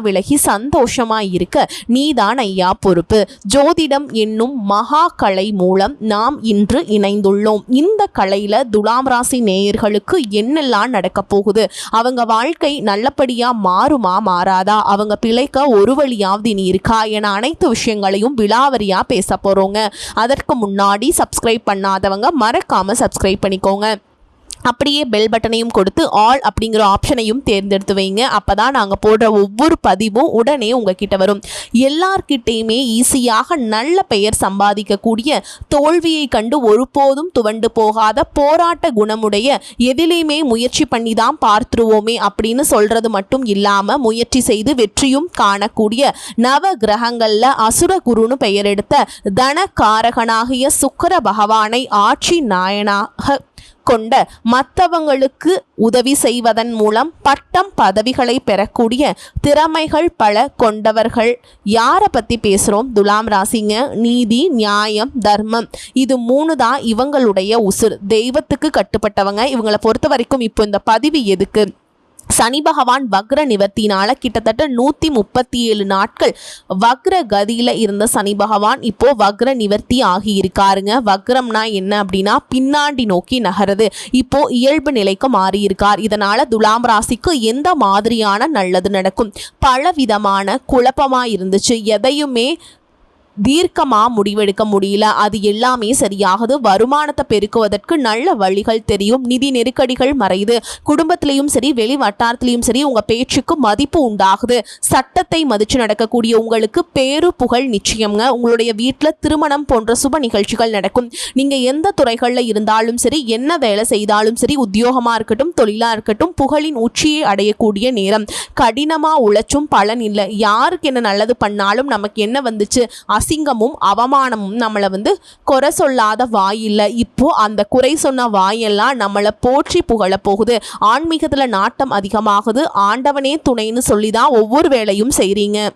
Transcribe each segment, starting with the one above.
விலகி சந்தோஷமா இருக்க நீதான் ஐயா பொறுப்பு. ஜோதிடம் என்னும் மகா கலை மூலம் நாம் இன்று இணைந்துள்ளோம். இந்த கலையில துலாம் ராசி நேயர்களுக்கு என்னெல்லாம் நடக்க போகுது? அவங்க வாழ்க்கை நல்லபடியா மாறுமா மாறாதா? அவங்க பிழைக்க ஒரு வழியாவது நீ இருக்கா? என அனைத்து விஷயங்களையும் விலாவரியா பேச போறோங்க. அதற்கு முன்னாடி சப்ஸ்கிரைப் பண்ணாதவங்க மறக்காம சப்ஸ்கிரைப் பண்ணிக்கோங்க. அப்படியே பெல் பட்டனையும் கொடுத்து ஆல் அப்படிங்கிற ஆப்ஷனையும் தேர்ந்தெடுத்து வைங்க. அப்போ தான் நாங்கள் போடுற ஒவ்வொரு பதிவும் உடனே உங்ககிட்ட வரும். எல்லார்கிட்டேயுமே ஈஸியாக நல்ல பெயர் சம்பாதிக்கக்கூடிய தோல்வியை கண்டு ஒருபோதும் துவண்டு போகாத போராட்ட குணமுடைய எதிலையுமே முயற்சி பண்ணி தான் பார்த்துருவோமே அப்படின்னு சொல்கிறது மட்டும் இல்லாமல் முயற்சி செய்து வெற்றியும் காணக்கூடிய நவ கிரகங்களில் அசுர குருன்னு பெயர் எடுத்த தனகாரகனாகிய சுக்கர பகவானை ஆட்சி நாயனாக கொண்ட மற்றவங்களுக்கு உதவி செய்வதன் மூலம் பட்டம் பதவிகளை பெறக்கூடிய திறமைகள் பல கொண்டவர்கள். யாரை பற்றி பேசுகிறோம் துலாம் ராசிங்க நீதி நியாயம் தர்மம். இது மூணு தான் இவங்களுடைய உசுர் தெய்வத்துக்கு கட்டுப்பட்டவங்க. இவங்களை பொறுத்த வரைக்கும் இப்போ இந்த பதிவு எதுக்கு? சனி பகவான் வக்ர நிவர்த்தினால கிட்டத்தட்ட நூற்றி முப்பத்தி ஏழு நாட்கள் வக்ர கதியில் இருந்த சனி பகவான் இப்போ வக்ர நிவர்த்தி ஆகி இருக்காருங்க. வக்ரம்னா என்ன அப்படின்னா பின்னாடி நோக்கி நகருது. இப்போ இயல்பு நிலைக்கு மாறி இருக்கார் இதனால துலாம் ராசிக்கு எந்த மாதிரியான நல்லது நடக்கும்? பல விதமான குழப்பமா இருந்துச்சு எதையுமே தீர்க்கமாக முடிவெடுக்க முடியல. அது எல்லாமே சரியாகுது. வருமானத்தை பெருக்குவதற்கு நல்ல வழிகள் தெரியும். நிதி நெருக்கடிகள் மறையுது. குடும்பத்திலையும் சரி வெளி வட்டாரத்திலையும் சரி உங்கள் பேச்சுக்கு மதிப்பு உண்டாகுது. சட்டத்தை மதித்து நடக்கக்கூடிய உங்களுக்கு பேரு புகழ் நிச்சயம்ங்க. உங்களுடைய வீட்டில் திருமணம் போன்ற சுப நிகழ்ச்சிகள் நடக்கும். நீங்கள் எந்த துறைகளில் இருந்தாலும் சரி என்ன வேலை செய்தாலும் சரி உத்தியோகமாக இருக்கட்டும் தொழிலாக இருக்கட்டும் புகழின் உச்சியை அடையக்கூடிய நேரம். கடினமாக உழைச்சும் பலன் இல்லை. யாருக்கு என்ன நல்லது பண்ணாலும் நமக்கு என்ன வந்துச்சு? அசிங்கமும் அவமானமும் நம்மளை வந்து குறை சொல்லாத வாய் இப்போ அந்த குறை சொன்ன வாயெல்லாம் நம்மளை போற்றி புகழ போகுது. ஆன்மீகத்தில் நாட்டம் அதிகமாகுது. ஆண்டவனே துணைன்னு சொல்லி தான் ஒவ்வொரு வேலையும் செய்கிறீங்க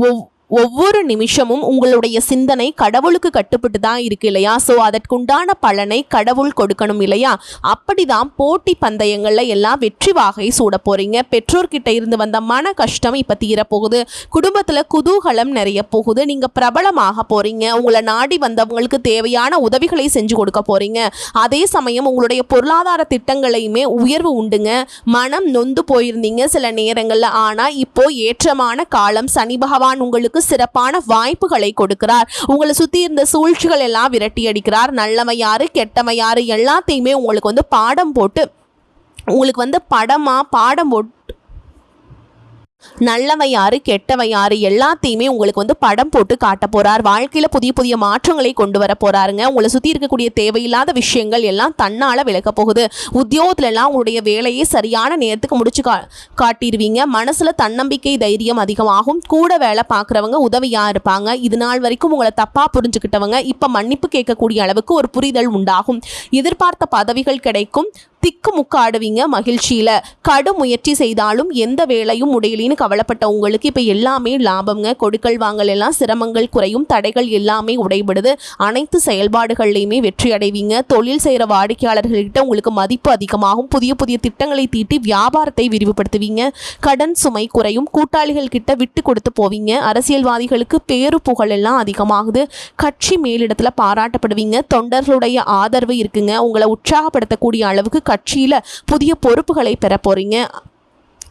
ஒவ் ஒவ்வொரு நிமிஷமும் உங்களுடைய சிந்தனை கடவுளுக்கு கட்டுப்பட்டு தான் இருக்கு இல்லையா? ஸோ அதற்குண்டான பலனை கடவுள் கொடுக்கணும் இல்லையா? அப்படிதான் போட்டி பந்தயங்களில் எல்லாம் வெற்றி வாகை சூட போறீங்க. பெற்றோர்கிட்ட இருந்து வந்த மன கஷ்டம் இப்போ தீரப்போகுது. குடும்பத்தில் குதூகலம் நிறைய போகுது. நீங்கள் பிரபலமாக போறீங்க. உங்களை நாடி வந்தவங்களுக்கு தேவையான உதவிகளை செஞ்சு கொடுக்க போறீங்க. அதே சமயம் உங்களுடைய பொருளாதார திட்டங்களையுமே உயர்வு உண்டுங்க. மனம் நொந்து போயிருந்தீங்க சில நேரங்களில். ஆனால் இப்போ ஏற்றமான காலம் சனி பகவான் உங்களுக்கு சிறப்பான வாய்ப்புகளை கொடுக்கிறார். உங்களை சுற்றி இருந்த சூழ்ச்சிகள் எல்லாம் விரட்டி அடிக்கிறார். நல்லமையாறு கெட்டமையாறு எல்லாத்தையுமே உங்களுக்கு வந்து பாடம் போட்டு உங்களுக்கு வந்து படமா பாடம் போட்டு நல்லவையாறு யாரு கெட்டவன் யாரு எல்லாத்தையுமே உங்களுக்கு வந்து படம் போட்டு காட்ட போறார். வாழ்க்கையில புதிய புதிய மாற்றங்களை கொண்டு வர போறாருங்க. உங்களை சுத்தி இருக்கக்கூடிய தேவையில்லாத விஷயங்கள் எல்லாம் தன்னால விளக்க போகுது. உத்தியோகத்துல எல்லாம் உங்களுடைய வேலையை சரியான நேரத்துக்கு முடிச்சு கா காட்டிடுவீங்க மனசுல தன்னம்பிக்கை தைரியம் அதிகமாகும். கூட வேலை பார்க்குறவங்க உதவியா இருப்பாங்க. இது நாள் வரைக்கும் உங்களை தப்பா புரிஞ்சுக்கிட்டவங்க. இப்ப மன்னிப்பு கேட்கக்கூடிய அளவுக்கு ஒரு புரிதல் உண்டாகும். எதிர்பார்த்த பதவிகள் கிடைக்கும். திக்கு முக்கு ஆடுவீங்க கடும் முயற்சி செய்தாலும் எந்த வேலையும் முடியலின்னு கவலைப்பட்ட உங்களுக்கு இப்போ எல்லாமே லாபம்ங்க கொடுக்கல் வாங்கல் எல்லாம் சிரமங்கள் குறையும். தடைகள் எல்லாமே உடைபடுது. அனைத்து செயல்பாடுகள்லையுமே வெற்றி அடைவீங்க. தொழில் செய்கிற வாடிக்கையாளர்கள்கிட்ட உங்களுக்கு மதிப்பு அதிகமாகும். புதிய புதிய திட்டங்களை தீட்டி வியாபாரத்தை விரிவுபடுத்துவீங்க. கடன் சுமை குறையும். கூட்டாளிகள் கிட்ட விட்டு கொடுத்து போவீங்க. அரசியல்வாதிகளுக்கு பேரு புகழ் எல்லாம் அதிகமாகுது. கட்சி மேலிடத்தில் பாராட்டப்படுவீங்க. தொண்டர்களுடைய ஆதரவு இருக்குங்க. உங்களை உற்சாகப்படுத்தக்கூடிய அளவுக்கு கட்சியில் புதிய பொறுப்புகளை பெற போறீங்க.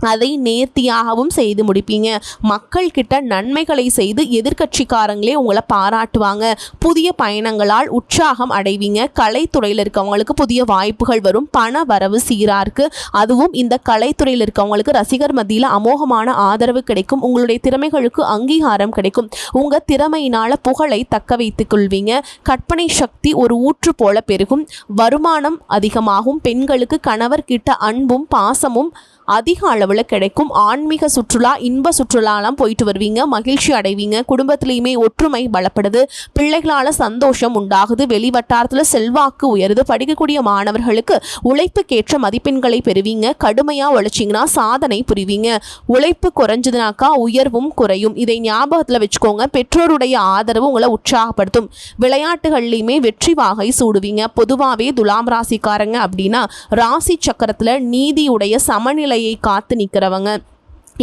அதை நேர்த்தியாகவும் செய்து முடிப்பீங்க. மக்கள்கிட்ட நன்மைகளை செய்து எதிர்க்கட்சிக்காரங்களே உங்களை பாராட்டுவாங்க. புதிய பயணங்களால் உற்சாகம் அடைவீங்க. கலைத்துறையில் இருக்கவங்களுக்கு புதிய வாய்ப்புகள் வரும். பண வரவு சீராக இருக்கு. அதுவும் இந்த கலைத்துறையில் இருக்கவங்களுக்கு ரசிகர் மத்தியில் அமோகமான ஆதரவு கிடைக்கும். உங்களுடைய திறமைகளுக்கு அங்கீகாரம் கிடைக்கும். உங்கள் திறமையினால புகழை தக்க வைத்துக் கொள்வீங்க. கற்பனை சக்தி ஒரு ஊற்று போல பெருகும். வருமானம் அதிகமாகும். பெண்களுக்கு கணவர் கிட்ட அன்பும் பாசமும் அதிக அளவில் கிடைக்கும். ஆன்மீக சுற்றுலா இன்ப சுற்றுலாலாம் போயிட்டு வருவீங்க. மகிழ்ச்சி அடைவீங்க. குடும்பத்திலையுமே ஒற்றுமை பலப்படுது. பிள்ளைகளால் சந்தோஷம் உண்டாகுது. வெளிவட்டாரத்தில் செல்வாக்கு உயருது. படிக்கக்கூடிய மாணவர்களுக்கு உழைப்புக்கேற்ற மதிப்பெண்களை பெறுவீங்க. கடுமையாக உழைச்சிங்கன்னா சாதனை புரிவீங்க. உழைப்பு குறைஞ்சதுனாக்கா உயர்வும் குறையும். இதை ஞாபகத்தில் வச்சுக்கோங்க. பெற்றோருடைய ஆதரவு உங்களை உற்சாகப்படுத்தும். விளையாட்டுகள்லையுமே வெற்றி வாகை சூடுவீங்க. பொதுவாகவே துலாம் ராசிக்காரங்க அப்படின்னா ராசி சக்கரத்தில் நீதியுடைய சமநிலை சமநிலையை காத்து நிற்கிறவங்க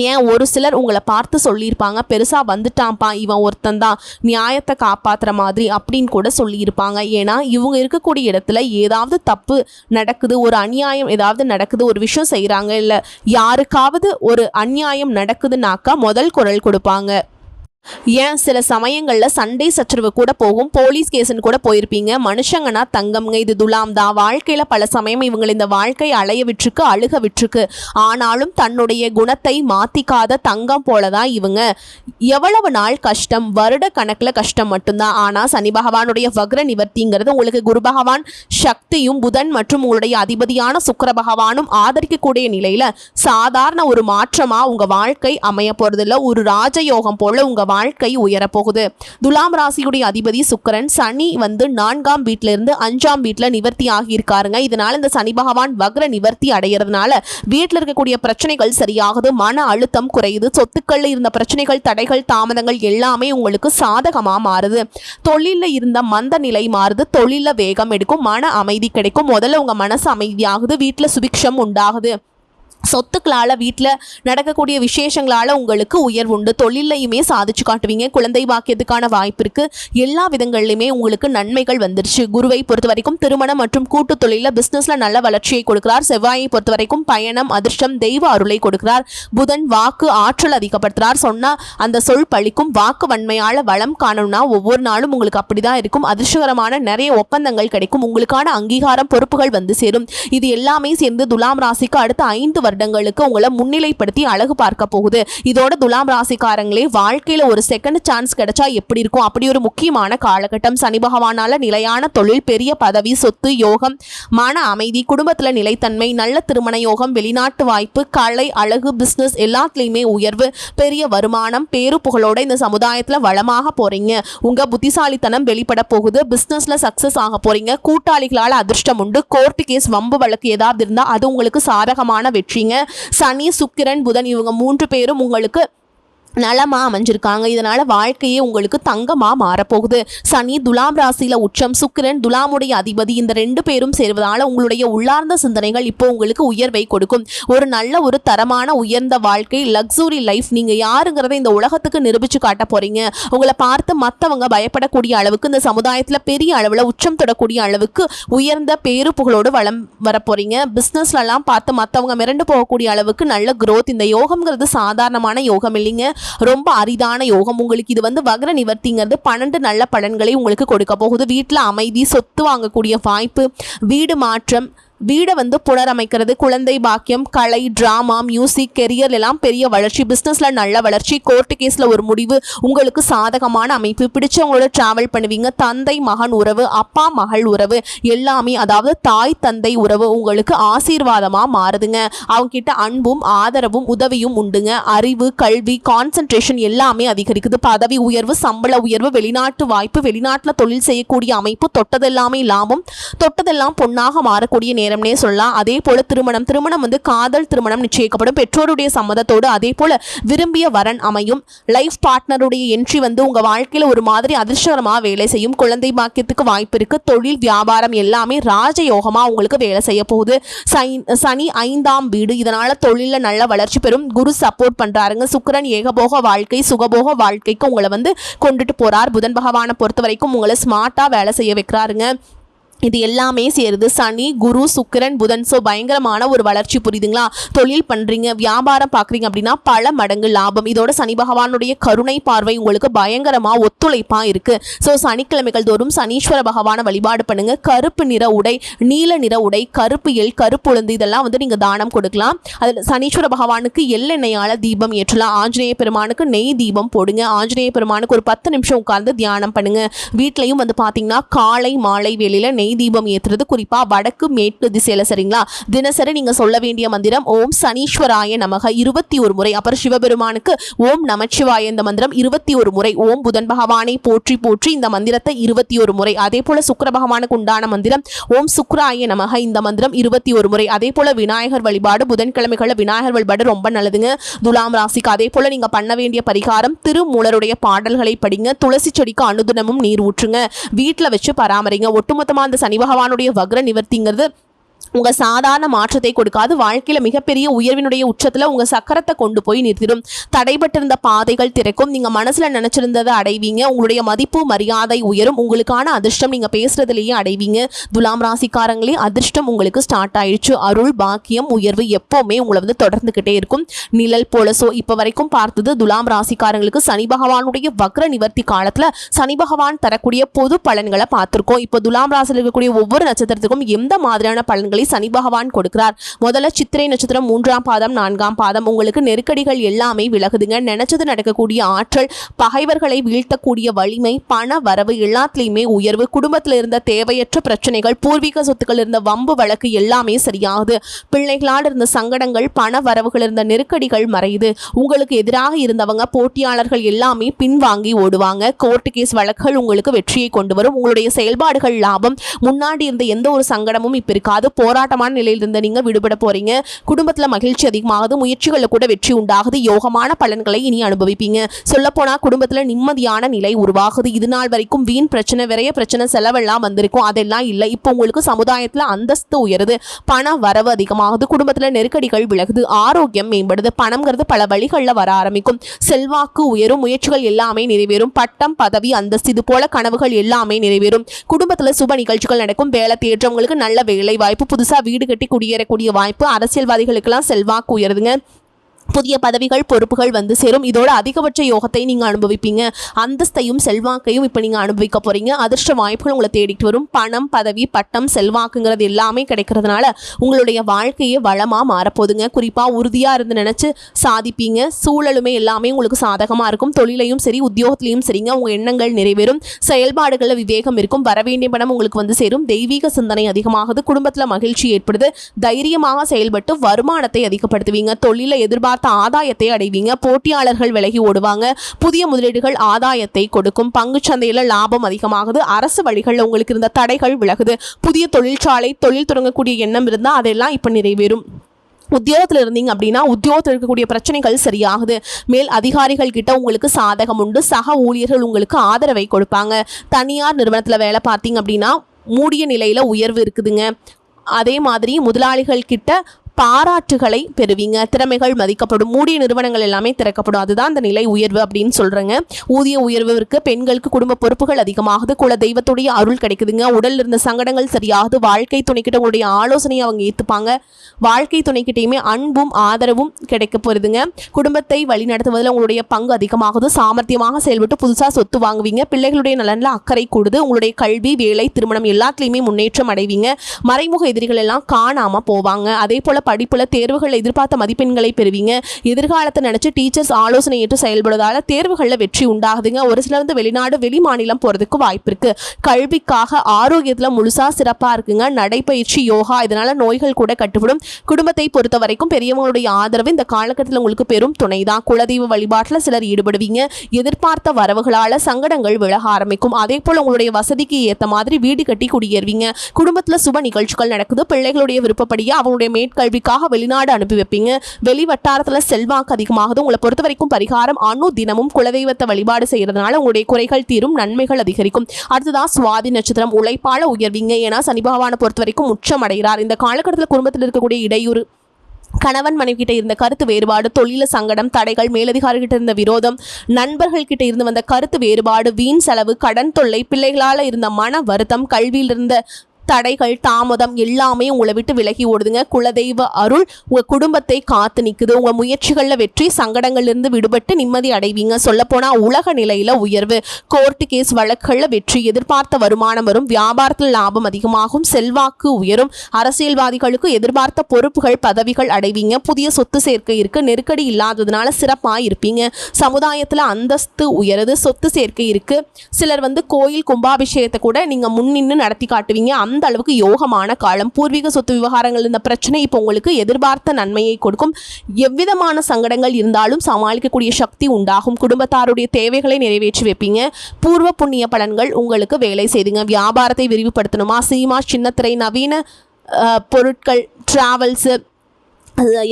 ஏன் ஒரு சிலர் உங்களை பார்த்து சொல்லியிருப்பாங்க பெருசாக வந்துட்டான்ப்பா இவன் ஒருத்தன் தான் நியாயத்தை காப்பாற்றுற மாதிரி அப்படின்னு கூட சொல்லியிருப்பாங்க. ஏன்னா இவங்க இருக்கக்கூடிய இடத்துல ஏதாவது தப்பு நடக்குது ஒரு அநியாயம் ஏதாவது நடக்குது ஒரு விஷயம் செய்கிறாங்க இல்லை யாருக்காவது ஒரு அநியாயம் நடக்குதுனாக்கா முதல் குரல் கொடுப்பாங்க. ஏன் சில சமயங்களில் சண்டை சச்சரவு கூட போகும்? போலீஸ் கேஸுன்னு கூட போயிருப்பீங்க. மனுஷங்கன்னா தங்கம்ங்க இது துலாம் தான். வாழ்க்கையில் பல சமயம் இவங்களை இந்த வாழ்க்கை அலைய விட்டுருக்கு அழுக விட்டுருக்கு. ஆனாலும் தன்னுடைய குணத்தை மாற்றிக்காத தங்கம் போல தான் இவங்க. எவ்வளவு நாள் கஷ்டம்? வருட கணக்கில் கஷ்டம் மட்டும்தான். ஆனால் சனி பகவானுடைய வக்ர நிவர்த்திங்கிறது உங்களுக்கு குரு பகவான் சக்தியும் புதன் மற்றும் உங்களுடைய அதிபதியான சுக்கர பகவானும் ஆதரிக்கக்கூடிய நிலையில் சாதாரண ஒரு மாற்றமாக உங்கள் வாழ்க்கை அமைய போகிறதில்ல ஒரு ராஜயோகம் போல் உங்கள் வாழ்க்கை உயரப்போகுது. துலாம் ராசியுடைய அதிபதி சுக்கரன் சனி வந்து நான்காம் வீட்டிலிருந்து அஞ்சாம் வீட்டில் நிவர்த்தி ஆகியிருக்காருங்க. இதனால் இந்த சனி பகவான் வக்ர நிவர்த்தி அடைகிறதுனால வீட்டில் இருக்கக்கூடிய பிரச்சனைகள் சரியாகுது. மன அழுத்தம் குறையுது. சொத்துக்களில் இருந்த பிரச்சனைகள் தடைகள் தாமதங்கள் எல்லாமே உங்களுக்கு சாதகமாக மாறுது. தொழிலில் இருந்த மந்த நிலை மாறுது. தொழிலில் வேகம் எடுக்கும். மன அமைதி கிடைக்கும். முதல்ல உங்கள் மனசு அமைதியாகுது. வீட்டில் சுபிக்ஷம் உண்டாகுது. சொத்துக்களால் வீட்டில் நடக்கக்கூடிய விசேஷங்களால் உங்களுக்கு உயர்வு உண்டு. தொழிலையுமே சாதிச்சு காட்டுவீங்க. குழந்தை பாக்கியத்துக்கான வாய்ப்பு இருக்குது எல்லா விதங்கள்லையுமே உங்களுக்கு நன்மைகள் வந்துருச்சு. குருவை பொறுத்த வரைக்கும் திருமணம் மற்றும் கூட்டு தொழிலில் பிஸ்னஸில் நல்ல வளர்ச்சியை கொடுக்கிறார். செவ்வாயை பொறுத்த வரைக்கும் பயணம் அதிர்ஷ்டம் தெய்வ அருளை கொடுக்கிறார். புதன் வாக்கு ஆற்றல் அதிகப்படுத்துகிறார் சொன்னால் அந்த சொல் பழிக்கும். வாக்கு வன்மையால் வளம் காணணும்னா ஒவ்வொரு நாளும் உங்களுக்கு அப்படி தான் இருக்கும். அதிர்ஷ்டகரமான நிறைய ஒப்பந்தங்கள் கிடைக்கும். உங்களுக்கான அங்கீகாரம் பொறுப்புகள் வந்து சேரும். இது எல்லாமே சேர்ந்து துலாம் ராசிக்கு அடுத்த ஐந்து வருடங்களுக்கு உங்களை முன்னிலைப்படுத்தி அழகு பார்க்க போகுது. இதோட துலாம் ராசிக்காரங்களே வாழ்க்கையில ஒரு செகண்ட் சான்ஸ் கிடைச்சா எப்படி இருக்கும்? அப்படி ஒரு முக்கியமான காலகட்டம். சனி பகவானால நிலையான தொழில் பெரிய பதவி சொத்து யோகம் மன அமைதி குடும்பத்துல நிலைத்தன்மை நல்ல திருமண யோகம் வெளிநாட்டு வாய்ப்பு கலை அழகு பிசினஸ் எல்லாத்துலேயுமே உயர்வு பெரிய வருமானம் பேரு புகழோட இந்த சமுதாயத்துல வளமாக போறீங்க. உங்க புத்திசாலித்தனம் வெளிப்பட போகுது. பிசினஸ்ல சக்சஸ் ஆக போறீங்க. கூட்டாளிகளால் அதிர்ஷ்டம் உண்டு. கோர்ட்டு கேஸ் வம்பு வழக்கு ஏதாவது இருந்தா அது உங்களுக்கு சாதகமான வெற்றி. வெற்றிங்க சனி சுக்கிரன் புதன் இவங்க மூன்று பேரும் உங்களுக்கு நலமாக அமைஞ்சிருக்காங்க. இதனால் வாழ்க்கையே உங்களுக்கு தங்கமாக மாறப்போகுது. சனி துலாம் ராசியில் உச்சம் சுக்கிரன் துலாமுடைய அதிபதி இந்த ரெண்டு பேரும் சேர்வதால் உங்களுடைய உள்ளார்ந்த சிந்தனைகள் இப்போ உங்களுக்கு உயர்வை கொடுக்கும். ஒரு நல்ல ஒரு தரமான உயர்ந்த வாழ்க்கை லக்ஸுரி லைஃப் நீங்கள் யாருங்கிறத இந்த உலகத்துக்கு நிரூபித்து காட்ட போகிறீங்க உங்களை பார்த்து மற்றவங்க பயப்படக்கூடிய அளவுக்கு இந்த சமுதாயத்தில் பெரிய அளவில் உச்சம் தொடக்கூடிய அளவுக்கு உயர்ந்த பேரு புகழோடு வளம் வரப்போகிறீங்க பிஸ்னஸ்லலாம் பார்த்து மற்றவங்க மிரண்டு போகக்கூடிய அளவுக்கு நல்ல க்ரோத் இந்த யோகம்ங்கிறது சாதாரணமான யோகம் இல்லைங்க. ரொம்ப அரிதான யோகம். உங்களுக்கு இது வந்து வக்ர நிவர்த்திங்கிறது பன்னெண்டு நல்ல பலன்களை உங்களுக்கு கொடுக்க போகுது. வீட்டில் அமைதி சொத்து வாங்கக்கூடிய வாய்ப்பு வீடு மாற்றம் வீடை வந்து புனரமைக்கிறது குழந்தை பாக்கியம் கலை ட்ராமா மியூசிக் கெரியர் எல்லாம் பெரிய வளர்ச்சி பிஸ்னஸில் நல்ல வளர்ச்சி கோர்ட்டு கேஸில் ஒரு முடிவு உங்களுக்கு சாதகமான அமைப்பு பிடிச்சவங்களோட ட்ராவல் பண்ணுவீங்க தந்தை மகன் உறவு அப்பா மகள் உறவு எல்லாமே அதாவது தாய் தந்தை உறவு உங்களுக்கு ஆசீர்வாதமாக மாறுதுங்க. அவங்க கிட்ட அன்பும் ஆதரவும் உதவியும் உண்டுங்க. அறிவு கல்வி கான்சன்ட்ரேஷன் எல்லாமே அதிகரிக்குது. பதவி உயர்வு சம்பள உயர்வு வெளிநாட்டு வாய்ப்பு வெளிநாட்டில் தொழில் செய்யக்கூடிய அமைப்பு தொட்டதெல்லாமே லாபம். தொட்டதெல்லாம் பொன்னாக மாறக்கூடிய நேரம் நேரம்னே சொல்லலாம். அதே போல திருமணம் திருமணம் வந்து காதல் திருமணம் நிச்சயிக்கப்படும். பெற்றோருடைய சம்மதத்தோடு அதே போல விரும்பிய வரன் அமையும். லைஃப் பார்ட்னருடைய என்ட்ரி வந்து உங்க வாழ்க்கையில ஒரு மாதிரி அதிர்ஷ்டகரமாக வேலை செய்யும். குழந்தை பாக்கியத்துக்கு வாய்ப்பு இருக்கு. தொழில் வியாபாரம் எல்லாமே ராஜயோகமா உங்களுக்கு வேலை செய்ய போகுது. சனி ஐந்தாம் வீடு. இதனால தொழில நல்ல வளர்ச்சி பெறும். குரு சப்போர்ட் பண்றாருங்க. சுக்கரன் ஏகபோக வாழ்க்கை சுகபோக வாழ்க்கைக்கு உங்களை வந்து கொண்டுட்டு போறார். புதன் பகவானை பொறுத்த வரைக்கும் உங்களை ஸ்மார்ட்டா வேலை செய்ய வைக்கிறாருங்க. இது எல்லாமே சேருது. சனி குரு சுக்கிரன் புதன். ஸோ பயங்கரமான ஒரு வளர்ச்சி புரியுதுங்களா? தொழில் பண்ணுறீங்க வியாபாரம் பார்க்குறீங்க அப்படின்னா பல மடங்கு லாபம். இதோட சனி பகவானுடைய கருணை பார்வை உங்களுக்கு பயங்கரமாக ஒத்துழைப்பாக இருக்குது ஸோ சனிக்கிழமைகள் தோறும் சனீஸ்வர பகவானை வழிபாடு பண்ணுங்க. கருப்பு நிற உடை நீல நிற உடை கருப்பு எல் கருப்பு உளுந்து இதெல்லாம் வந்து நீங்கள் தானம் கொடுக்கலாம். அதில் சனீஸ்வர பகவானுக்கு எள்ளெண்ணெயால் தீபம் ஏற்றலாம். ஆஞ்சநேய பெருமானுக்கு நெய் தீபம் போடுங்க. ஆஞ்சநேய பெருமானுக்கு ஒரு பத்து நிமிஷம் உட்கார்ந்து தியானம் பண்ணுங்க. வீட்லையும் வந்து பார்த்தீங்கன்னா காலை மாலை வேலையில் நெய் நெய் தீபம் ஏற்றுறது குறிப்பா வடக்கு மேற்கு திசையில சரிங்களா? தினசரி நீங்க சொல்ல வேண்டிய மந்திரம் ஓம் சனீஸ்வராய நமக. இருபத்தி ஒரு முறை. அப்புறம் சிவபெருமானுக்கு ஓம் நமச்சிவாய இந்த மந்திரம். இருபத்தி ஒரு முறை. ஓம் புதன் பகவானை போற்றி போற்றி இந்த மந்திரத்தை இருபத்தி ஒரு முறை. அதே போல சுக்கர பகவானுக்கு உண்டான மந்திரம் ஓம் சுக்ராய நமக இந்த மந்திரம் இருபத்தி ஒரு முறை. அதே போல விநாயகர் வழிபாடு புதன்கிழமைகள்ல விநாயகர் வழிபாடு ரொம்ப நல்லதுங்க. துலாம் ராசிக்கு அதே போல நீங்க பண்ண வேண்டிய பரிகாரம் திருமூலருடைய பாடல்களை படிங்க. துளசி செடிக்கு அனுதினமும் நீர் ஊற்றுங்க. வீட்டில் வச்சு பராமரிங்க. ஒட்டுமொத்தமாக அந்த சனி பகவானுடைய வக்ர நிவர்த்திங்கிறது உங்கள் சாதாரண மாற்றத்தை கொடுக்காது. வாழ்க்கையில் மிகப்பெரிய உயர்வினுடைய உச்சத்தில் உங்கள் சக்கரத்தை கொண்டு போய் நிறுத்திடும். தடைபட்டிருந்த பாதைகள் திறக்கும். நீங்கள் மனசில் நினச்சிருந்ததை அடைவீங்க. உங்களுடைய மதிப்பு மரியாதை உயரும். உங்களுக்கான அதிர்ஷ்டம் நீங்கள் பேசுகிறதுலேயே அடைவீங்க. துலாம் ராசிக்காரங்களே அதிர்ஷ்டம் உங்களுக்கு ஸ்டார்ட் ஆயிடுச்சு. அருள் பாக்கியம் உயர்வு எப்போவுமே உங்களை வந்து தொடர்ந்துக்கிட்டே இருக்கும். நிழல் போல. ஸோ இப்போ வரைக்கும் பார்த்தது துலாம் ராசிக்காரங்களுக்கு சனி பகவானுடைய வக்ர நிவர்த்தி காலத்தில் சனி பகவான் தரக்கூடிய பொது பலன்களை பார்த்துருக்கோம். இப்போ துலாம் ராசியில் இருக்கக்கூடிய ஒவ்வொரு நட்சத்திரத்துக்கும் எந்த மாதிரியான பலன்களை சனி பகவான் கொடுக்கிறார். முதல்ல சித்திரை நட்சத்திரம் மூன்றாம் பாதம் நான்காம் பாதம். உங்களுக்கு நெருக்கடிகள் எல்லாமே விலகுதுங்க. நினைச்சது நடக்கக்கூடிய ஆற்றல் பகைவர்களை வீழ்த்தக்கூடிய வலிமை பண வரவு எல்லாத்துலேயுமே உயர்வு. குடும்பத்தில் இருந்த தேவையற்ற பிரச்சனைகள் பூர்வீக சொத்துக்கள் இருந்த வம்பு வழக்கு எல்லாமே சரியாகுது. பிள்ளைகளால் இருந்த சங்கடங்கள் பண வரவுகள் இருந்த நெருக்கடிகள் மறையுது. உங்களுக்கு எதிராக இருந்தவங்க போட்டியாளர்கள் எல்லாமே பின்வாங்கி ஓடுவாங்க. கோர்ட்டு கேஸ் வழக்குகள் உங்களுக்கு வெற்றியை கொண்டு வரும். உங்களுடைய செயல்பாடுகள் லாபம். முன்னாடி இருந்த எந்த ஒரு சங்கடமும் இப்ப இருக்காது. போராட்டமான நிலையில் நீங்கள் விடுபட போறீங்க. குடும்பத்தில் மகிழ்ச்சி அதிகமாகுது. முயற்சிகளில் கூட வெற்றி உண்டாகுது. யோகமான பலன்களை இனி அனுபவிப்பீங்க. சொல்லப்போனால் குடும்பத்துல நிம்மதியான நிலை உருவாகுது. இது நாள் வரைக்கும் வீண் பிரச்சனை விரைய பிரச்சனை செலவெல்லாம் வந்திருக்கும். அதெல்லாம் இல்லை. இப்போ உங்களுக்கு சமுதாயத்தில் அந்தஸ்து உயருது. பண வரவு அதிகமாகுது. குடும்பத்தில் நெருக்கடிகள் விலகுது. ஆரோக்கியம் மேம்படுது. பணம்ங்கிறது பல வழிகளில் வர ஆரம்பிக்கும். செல்வாக்கு உயரும். முயற்சிகள் எல்லாமே நிறைவேறும். பட்டம் பதவி அந்தஸ்து இது போல கனவுகள் எல்லாமே நிறைவேறும். குடும்பத்தில் சுப நிகழ்ச்சிகள் நடக்கும். வேலை தேற்றவங்களுக்கு நல்ல வேலை வாய்ப்பு புதுசாக வீடு கட்டி குடியேறக்கூடிய வாய்ப்பு. அரசியல்வாதிகளுக்கெல்லாம் செல்வாக்கு உயருதுங்க. புதிய பதவிகள் பொறுப்புகள் வந்து சேரும். இதோட அதிகபட்ச யோகத்தை நீங்க அனுபவிப்பீங்க. அந்தஸ்தையும் செல்வாக்கையும் இப்போ நீங்க அனுபவிக்க போறீங்க. அதிர்ஷ்ட வாய்ப்புகள் உங்களை தேடிட்டு வரும். பணம் பதவி பட்டம் செல்வாக்குங்கிறது எல்லாமே கிடைக்கிறதுனால உங்களுடைய வாழ்க்கையே வளமா மாறப்போகுதுங்க. குறிப்பா உறுதியா இருந்து நினைச்சு சாதிப்பீங்க. சூழலுமே எல்லாமே உங்களுக்கு சாதகமா இருக்கும். தொழிலையும் சரி உத்தியோகத்திலையும் சரிங்க. உங்க எண்ணங்கள் நிறைவேறும். செயல்பாடுகளில் விவேகம் இருக்கும். வரவேண்டிய பணம் உங்களுக்கு வந்து சேரும். தெய்வீக சிந்தனை அதிகமாகுது. குடும்பத்துல மகிழ்ச்சி ஏற்படுது. தைரியமாக செயல்பட்டு வருமானத்தை அதிகப்படுத்துவீங்க. தொழில எதிர்பார்த்து ஆதாயத்தை அடைவீங்க. போட்டியாளர்கள் விலகி ஓடுவாங்க. புதிய முதலீடுகள் ஆதாயத்தை கொடுக்கும். பங்குச்சந்தையில லாபம் அதிகமாகுது. அரசு வழிகளில் உங்களுக்கு இருந்த தடைகள் விலகுது. புதிய தொழிற்சாலை தொழில் தொடங்கக்கூடிய எண்ணம் இருந்தால் அதெல்லாம் இப்போ நிறைவேறும். உத்தியோகத்தில் இருந்தீங்க அப்படின்னா உத்தியோகத்தில் இருக்கக்கூடிய பிரச்சனைகள் சரியாகுது. மேல் அதிகாரிகள் கிட்ட உங்களுக்கு சாதகம் உண்டு. சக ஊழியர்கள் உங்களுக்கு ஆதரவை கொடுப்பாங்க. தனியார் நிறுவனத்தில் வேலை பார்த்தீங்க அப்படின்னா மூடிய நிலையில் உயர்வு இருக்குதுங்க. அதே மாதிரி முதலாளிகள் கிட்ட பாராட்டுகளை பெறுவீங்க. திறமைகள் மதிக்கப்படும். மூடிய நிறுவனங்கள் எல்லாமே திறக்கப்படும். அதுதான் அந்த நிலை உயர்வு அப்படின்னு சொல்கிறேங்க ஊதிய உயர்வுக்கு பெண்களுக்கு குடும்ப பொறுப்புகள் அதிகமாகுது. குல தெய்வத்துடைய அருள் கிடைக்குதுங்க. உடல் இருந்த சங்கடங்கள் சரியாகுது வாழ்க்கை துணைக்கிட்ட உங்களுடைய ஆலோசனையை அவங்க ஏற்றுப்பாங்க வாழ்க்கை துணைக்கிட்டையுமே அன்பும் ஆதரவும் கிடைக்க போகுதுங்க குடும்பத்தை வழிநடத்துவதில் உங்களுடைய பங்கு அதிகமாகுது. சாமர்த்தியமாக செயல்பட்டு புதுசாக சொத்து வாங்குவீங்க. பிள்ளைகளுடைய நலனில் அக்கறை கூடுது. உங்களுடைய கல்வி வேலை திருமணம் எல்லாத்துலேயுமே முன்னேற்றம் அடைவீங்க. மறைமுக எதிரிகள் எல்லாம் காணாமல் போவாங்க. அதே போல் படிப்புல தேர்வுகள் எதிர்பார்த்த மதிப்பெண்களை பெறுவீங்க. எதிர்காலத்தை நினைச்சு டீச்சர்ஸ் ஆலோசனை ஏற்று செயல்படுவதால தேர்வுகளில் வெற்றி உண்டாகுதுங்க. ஒரு சிலர் வந்து வெளிநாடு வெளி மாநிலம் போறதுக்கு வாய்ப்பு இருக்கு. கல்விக்காக ஆரோக்கியத்துல முழுசா சிறப்பா இருக்குங்க. நடைப்பயிற்சி யோகா இதனால நோய்கள் கூட கட்டுப்படும். குடும்பத்தை பொறுத்த வரைக்கும் பெரியவங்களுடைய ஆதரவு இந்த காலகட்டத்தில் உங்களுக்கு பெரும் துணை தான் குலதெய்வ வழிபாட்டில் சிலர் ஈடுபடுவீங்க. எதிர்பார்த்த வரவுகளால சங்கடங்கள் விலக ஆரம்பிக்கும். அதே போல உங்களுடைய வசதிக்கு ஏத்த மாதிரி வீடு கட்டி குடியேறுவீங்க. குடும்பத்துல சுப நிகழ்ச்சிகள் நடக்குது. பிள்ளைகளுடைய விருப்பப்படியே அவங்களுடைய மேற்கல்வி மேற்கல்விக்காக வெளிநாடு அனுப்பி வைப்பீங்க. வெளி வட்டாரத்தில் செல்வாக்கு அதிகமாகுது. உங்களை பொறுத்த வரைக்கும் பரிகாரம் அணு தினமும் குலதெய்வத்தை வழிபாடு செய்யறதுனால உங்களுடைய குறைகள் தீரும் நன்மைகள் அதிகரிக்கும். அடுத்ததான் சுவாதி நட்சத்திரம் உழைப்பால உயர்வீங்க. ஏன்னா சனி பகவானை பொறுத்த வரைக்கும் உச்சம் அடைகிறார் இந்த காலகட்டத்தில் குடும்பத்தில் இருக்கக்கூடிய இடையூறு கணவன் மனைவி கிட்ட இருந்த கருத்து வேறுபாடு தொழில சங்கடம் தடைகள் மேலதிகாரிகிட்ட இருந்த விரோதம் நண்பர்கள் கிட்ட இருந்து வந்த கருத்து வேறுபாடு வீண் செலவு கடன் தொல்லை பிள்ளைகளால் இருந்த மன வருத்தம் கல்வியில் இருந்த தடைகள் தாமதம் எல்லாமே உங்களை விட்டு விலகி ஓடுதுங்க. குலதெய்வ அருள் உங்க குடும்பத்தை காத்து நிக்குது. உங்க முயற்சிகள்ல வெற்றி சங்கடங்கள்ல இருந்து விடுபட்டு நிம்மதி அடைவீங்க. சொல்லப்போனா உலக நிலையில உயர்வு கோர்ட்டு கேஸ் வழக்குகள்ல வெற்றி எதிர்பார்த்த வருமானம் வரும் வியாபாரத்தில் லாபம் அதிகமாகும் செல்வாக்கு உயரும் அரசியல்வாதிகளுக்கு எதிர்பார்த்த பொறுப்புகள் பதவிகள் அடைவீங்க. புதிய சொத்து சேர்க்கை இருக்கு. நெருக்கடி இல்லாததுனால சிறப்பாக இருப்பீங்க. சமுதாயத்தில் அந்தஸ்து உயருது. சொத்து சேர்க்கை இருக்கு. சிலர் வந்து கோயில் கும்பாபிஷேகத்தை கூட நீங்க முன்னின்னு நடத்தி காட்டுவீங்க. அந்த அந்த அளவுக்கு யோகமான காலம் பூர்வீக சொத்து விவகாரங்கள் இந்த பிரச்சனை இப்போ உங்களுக்கு எதிர்பார்த்த நன்மையை கொடுக்கும். எவ்விதமான சங்கடங்கள் இருந்தாலும் சமாளிக்கக்கூடிய சக்தி உண்டாகும். குடும்பத்தாருடைய தேவைகளை நிறைவேற்றி வைப்பீங்க. பூர்வ புண்ணிய பலன்கள் உங்களுக்கு வேலை செய்துங்க. வியாபாரத்தை விரிவுபடுத்தணுமா? சீமா சின்னத்திரை நவீன பொருட்கள் ட்ராவல்ஸு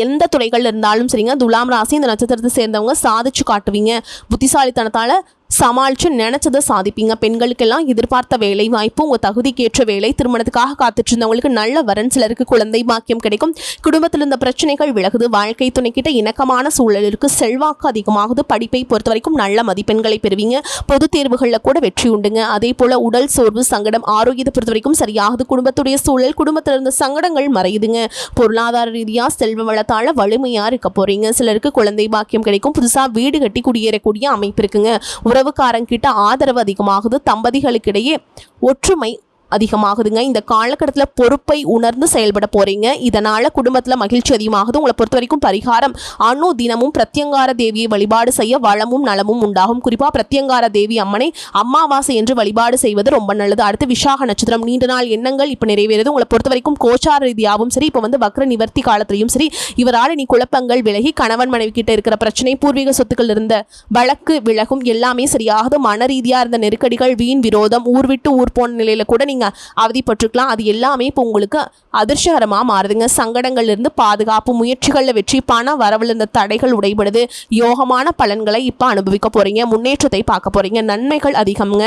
எந்த துறைகள் இருந்தாலும் சரிங்க. துலாம் ராசி இந்த நட்சத்திரத்தை சேர்ந்தவங்க சாதிச்சு காட்டுவீங்க. புத்திசாலித்தனத்தால் சமாளித்து நினைச்சதை சாதிப்பீங்க. பெண்களுக்கெல்லாம் எதிர்பார்த்த வேலை வாய்ப்பு உங்கள் தகுதிக்கேற்ற வேலை திருமணத்துக்காக காத்துட்டு இருந்தவங்களுக்கு நல்ல வரன் சிலருக்கு குழந்தை பாக்கியம் கிடைக்கும். குடும்பத்தில் இருந்த பிரச்சனைகள் விலகுது. வாழ்க்கை துணைக்கிட்ட இணக்கமான சூழல் இருக்கு செல்வாக்கு அதிகமாகுது. படிப்பை பொறுத்த வரைக்கும் நல்ல மதிப்பெண்களை பெறுவீங்க. பொது தேர்வுகளில் கூட வெற்றி உண்டுங்க. அதே போல் உடல் சோர்வு சங்கடம் ஆரோக்கியத்தை பொறுத்த வரைக்கும் சரியாகுது. குடும்பத்துடைய சூழல் குடும்பத்தில் இருந்த சங்கடங்கள் மறையுதுங்க. பொருளாதார ரீதியாக செல்வ வளத்தால் வலிமையாக இருக்க போறீங்க. சிலருக்கு குழந்தை பாக்கியம் கிடைக்கும். புதுசாக வீடு கட்டி குடியேறக்கூடிய அமைப்பு இருக்குங்க. உறவுக்காரங்கிட்ட ஆதரவு அதிகமாகுது தம்பதிகளுக்கிடையே ஒற்றுமை அதிகமாகுதுங்க. இந்த காலகட்டத்தில் பொறுப்பை உணர்ந்து செயல்பட போறீங்க. இதனால குடும்பத்தில் மகிழ்ச்சி அதிகமாகுது. உங்களை பொறுத்த வரைக்கும் பரிகாரம் அணு தினமும் பிரத்யங்கார தேவியை வழிபாடு செய்ய வளமும் நலமும் உண்டாகும். குறிப்பாக பிரத்யங்கார தேவி அம்மனை அமாவாசை என்று வழிபாடு செய்வது ரொம்ப நல்லது. அடுத்து விசாக நட்சத்திரம். நீண்ட நாள் எண்ணங்கள் இப்போ நிறைவேறுது. உங்களை பொறுத்த வரைக்கும் கோச்சார ரீதியாகவும் சரி இப்போ வந்து வக்ர நிவர்த்தி காலத்திலையும் சரி இவரால் நீ குழப்பங்கள் விலகி கணவன் மனைவி கிட்ட இருக்கிற பிரச்சனை பூர்வீக சொத்துக்கள் இருந்த வழக்கு விலகும் எல்லாமே சரியாகுது. மன ரீதியாக இருந்த நெருக்கடிகள் வீண் விரோதம் ஊர் விட்டு ஊர் போன நிலையில கூட நீங்கள் அவதிப்பட்டிருக்கலாம். அது எல்லாமே இப்போ உங்களுக்கு அதிர்ஷ்டகரமாக மாறுதுங்க. சங்கடங்கள்ல இருந்து பாதுகாப்பு முயற்சிகளில் வெற்றி பண வரவில் இருந்த தடைகள் உடைபடுது. யோகமான பலன்களை இப்போ அனுபவிக்க போறீங்க. முன்னேற்றத்தை பார்க்க போறீங்க. நன்மைகள் அதிகம்ங்க.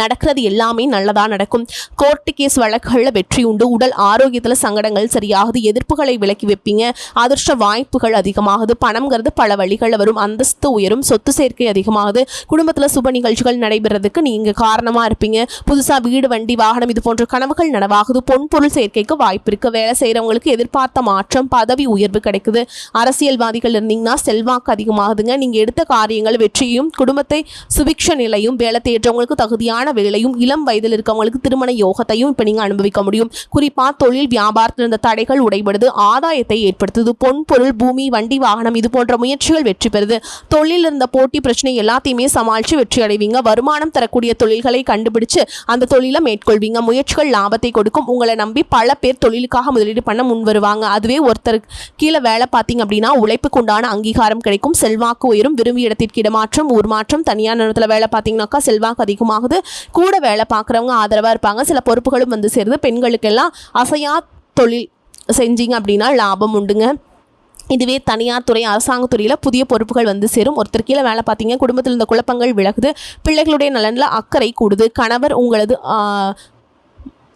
நடக்கிறது எல்லாமே நல்லதாக நடக்கும். கோர்ட்டு கேஸ் வழக்குகளில் வெற்றி உண்டு. உடல் ஆரோக்கியத்தில் சங்கடங்கள் சரியாகுது. எதிர்ப்புகளை விலக்கி வைப்பீங்க. அதிர்ஷ்ட வாய்ப்புகள் அதிகமாகுது. பணம்ங்கிறது பல வழிகளில் வரும். அந்தஸ்து உயரும். சொத்து சேர்க்கை அதிகமாகுது. குடும்பத்தில் சுப நிகழ்ச்சிகள் நடைபெறதுக்கு நீங்கள் காரணமாக இருப்பீங்க. புதுசாக வீடு வண்டி வாகனம் இது போன்ற கனவுகள் நனவாகுது. பொன் பொருள் சேர்க்கைக்கு வாய்ப்பு இருக்குது வேலை செய்கிறவங்களுக்கு எதிர்பார்த்த மாற்றம் பதவி உயர்வு கிடைக்குது. அரசியல்வாதிகள் இருந்தீங்கன்னா செல்வாக்கு அதிகமாகுதுங்க. நீங்கள் எடுத்த காரியங்கள் வெற்றியும் குடும்பத்தை சுபிக்ஷ நிலையும் வேலை தேடுறவங்களுக்கு தகுதியான வேலையும் இளம் வயதில் இருக்கவங்களுக்கு திருமண யோகத்தையும் இப்போ நீங்கள் அனுபவிக்க முடியும். குறிப்பாக தொழில் வியாபாரத்தில் இருந்த தடைகள் உடைபடுது. ஆதாயத்தை ஏற்படுத்துது. பொன் பொருள் பூமி வண்டி வாகனம் இது போன்ற முயற்சிகள் வெற்றி பெறுது. தொழில் இருந்த போட்டி பிரச்சனை எல்லாத்தையுமே சமாளித்து வெற்றி அடைவீங்க. வருமானம் தரக்கூடிய தொழில்களை கண்டுபிடிச்சு அந்த தொழிலை மேற்கொள்வீங்க. முயற்சிகள் லாபத்தை கொடுக்கும். உங்களை நம்பி பல பேர் தொழிலுக்காக முதலீடு பண்ண முன் வருவாங்க. அதுவே ஒருத்தர் கீழே வேலை பார்த்தீங்க அப்படின்னா உழைப்புக்கு உண்டான அங்கீகாரம் கிடைக்கும். செல்வாக்கு உயரும். விரும்பிய இடத்திற்கு இடமாற்றம் ஊர் மாற்றம் தனியார் நிறுவனத்தில் வேலை பார்த்தீங்கன்னாக்கா செல்வாக்கு அதிகமாகுது. கூட வேலை பார்க்குறவங்க ஆதரவாக இருப்பாங்க. சில பொறுப்புகளும் வந்து சேருது. பெண்களுக்கெல்லாம் அசையா தொழில் செஞ்சீங்க அப்படின்னா லாபம் உண்டுங்க. இதுவே தனியார் துறை அரசாங்க துறையில் புதிய பொறுப்புகள் வந்து சேரும். ஒருத்தர் கீழே வேலை பார்த்தீங்க குடும்பத்தில் இருந்த குழப்பங்கள் விலகுது. பிள்ளைகளுடைய நலனில் அக்கறை கூடுது. கணவர் உங்களது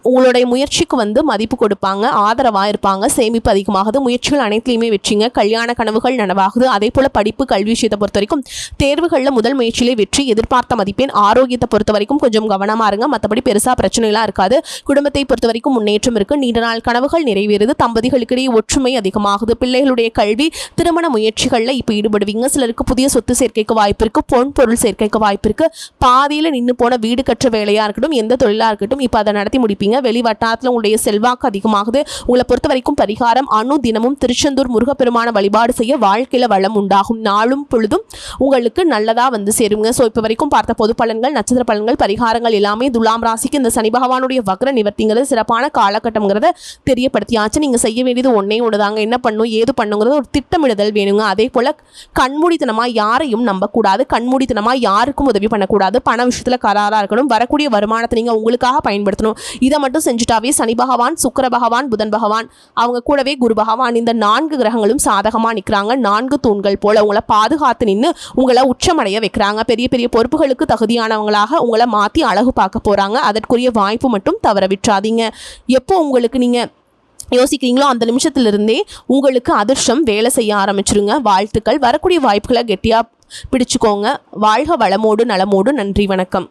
உங்களுடைய முயற்சிக்கு வந்து மதிப்பு கொடுப்பாங்க ஆதரவாக இருப்பாங்க சேமிப்பு அதிகமாகுது முயற்சிகள் அனைத்துலையுமே வெற்றிங்க. கல்யாண கனவுகள் நனவாகுது. அதே போல் படிப்பு கல்வி விஷயத்தை பொறுத்த வரைக்கும் தேர்வுகளில் முதல் முயற்சியிலே வெற்றி எதிர்பார்த்த மதிப்பெண் ஆரோக்கியத்தை பொறுத்த வரைக்கும் கொஞ்சம் கவனமாக இருங்க. மற்றபடி பெருசாக பிரச்சனைலாம் இருக்காது. குடும்பத்தை பொறுத்த வரைக்கும் முன்னேற்றம் இருக்குது நீண்ட நாள் கனவுகள் நிறைவேறுது. தம்பதிகளுக்கிடையே ஒற்றுமை அதிகமாகுது. பிள்ளைகளுடைய கல்வி திருமண முயற்சிகளில் இப்போ ஈடுபடுவீங்க. சிலருக்கு புதிய சொத்து சேர்க்கைக்கு வாய்ப்பு இருக்குது பொன் பொருள் சேர்க்கைக்கு வாய்ப்பு இருக்குது பாதியில் நின்று போன வீடு கற்ற வேலையாக இருக்கட்டும் எந்த தொழிலாக இருக்கட்டும் இப்போ அதை நடத்தி முடிப்பீங்க. வெளி வட்டாரத்தில் உங்களுடைய செல்வாக்கு அதிகமாகுது. உங்களை பொறுத்த வரைக்கும் பரிகாரம் அணு தினமும் திருச்செந்தூர் முருகப்பெருமான வழிபாடு செய்ய வாழ்க்கையில் வளம் உண்டாகும். நாளும் பொழுதும் உங்களுக்கு நல்லதாக வந்து சேருங்க. ஸோ இப்போ வரைக்கும் பார்த்த பொது பலன்கள் நட்சத்திர பலன்கள் பரிகாரங்கள் எல்லாமே துலாம் ராசிக்கு இந்த சனி பகவானுடைய வக்ர நிவர்த்திங்கிறது சிறப்பான காலகட்டம்ங்கிறத தெரியப்படுத்தியாச்சு. நீங்கள் செய்ய வேண்டியது ஒன்றே ஒன்று தாங்க என்ன பண்ணும் ஏது பண்ணுங்கிறது ஒரு திட்டமிடுதல் வேணுங்க. அதே போல் கண்மூடித்தனமாக யாரையும் நம்பக்கூடாது. கண்மூடித்தனமாக யாருக்கும் உதவி பண்ணக்கூடாது. பண விஷயத்தில் கராராக இருக்கணும். வரக்கூடிய வருமானத்தை நீங்கள் உங்களுக்காக பயன்படுத்தணும். இதை மட்டும் செஞ்சுட்டாவே சனி பகவான் சுக்கர பகவான் புதன் பகவான். அவங்க கூடவே குரு பகவான். இந்த நான்கு கிரகங்களும் சாதகமாக நிற்கிறாங்க நான்கு தூண்கள் போல உங்களை பாதுகாத்து நின்று உங்களை உச்சமடைய வைக்கிறாங்க. பெரிய பெரிய பொறுப்புகளுக்கு தகுதியானவங்களாக உங்களை மாற்றி அழகு பார்க்க போகிறாங்க அதற்குரிய வாய்ப்பு மட்டும் தவற விட்டுறாதீங்க. எப்போ உங்களுக்கு நீங்கள் யோசிக்கிறீங்களோ அந்த நிமிஷத்துலேருந்தே உங்களுக்கு அதிர்ஷ்டம் வேலை செய்ய ஆரம்பிச்சிருங்க. வாழ்த்துக்கள். வரக்கூடிய வாய்ப்புகளை கெட்டியாக பிடிச்சுக்கோங்க. வாழ்க வளமோடு நலமோடு. நன்றி வணக்கம்.